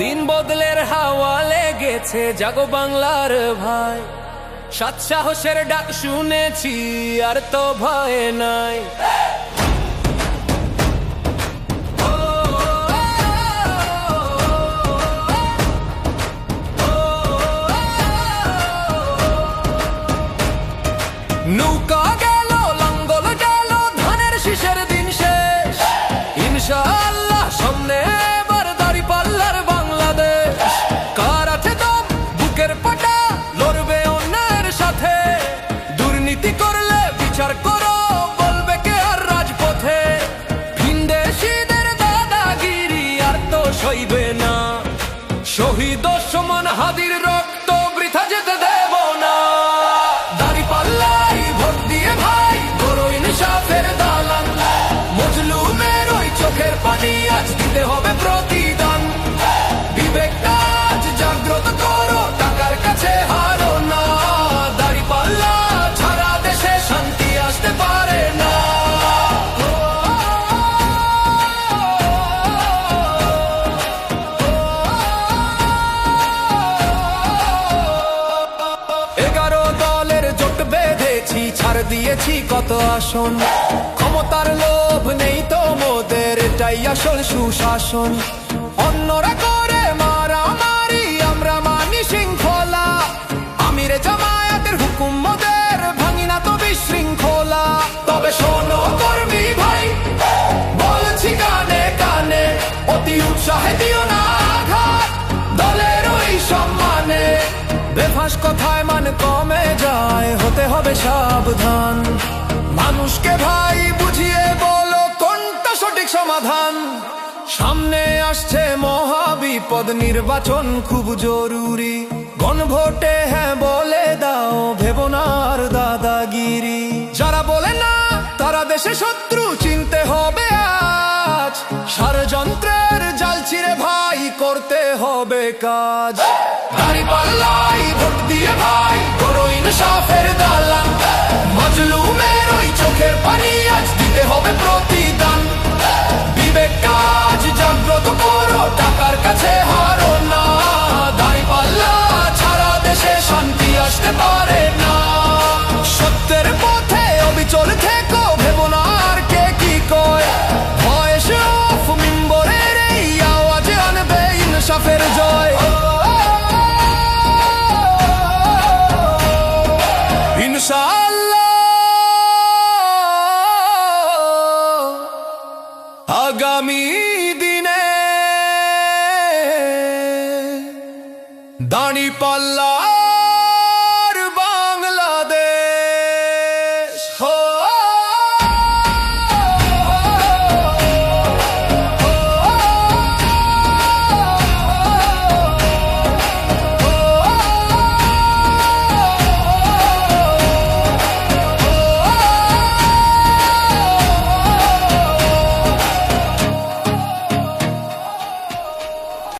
দিন বদলের হাওয়া লেগেছে, জাগো বাংলার ভাই। সাত সাহসের ডাক শুনেছি, আর তো ভয় নাই। শহীদ সমান হাদির রক্ত ছাড় দিয়েছি কত আসন? ক্ষমতার লোভ নেই তো মোদের এটাই আসল সুশাসন। অন্যরা বেফাস কথায় মান কমে যায়, হতে হবে সাবধান। মানুষকে ভাই বুঝিয়ে বলো, কোনটা সঠিক সমাধান? সামনে আসছে মহাবিপদ, নির্বাচন খুব জরুরি। গণভোটে হ্যাঁ বলে দাও, ভেবনার দাদাগিরি। যারা বলে না, তারা দেশে শত্রু, চিনতে হবে আজ। ষড়যন্ত্রের জাল ছিঁড়ে ভাই, করতে হবে কাজ। দাড়ি পাল্লাই ভোট দিয়ে ভাই করো ইনসাফের দালান। মজলুমের ওই চোখের পানি আজ দিতে হবে প্রতিদান। আগামী দিনে দাঁড়ি পাল্লা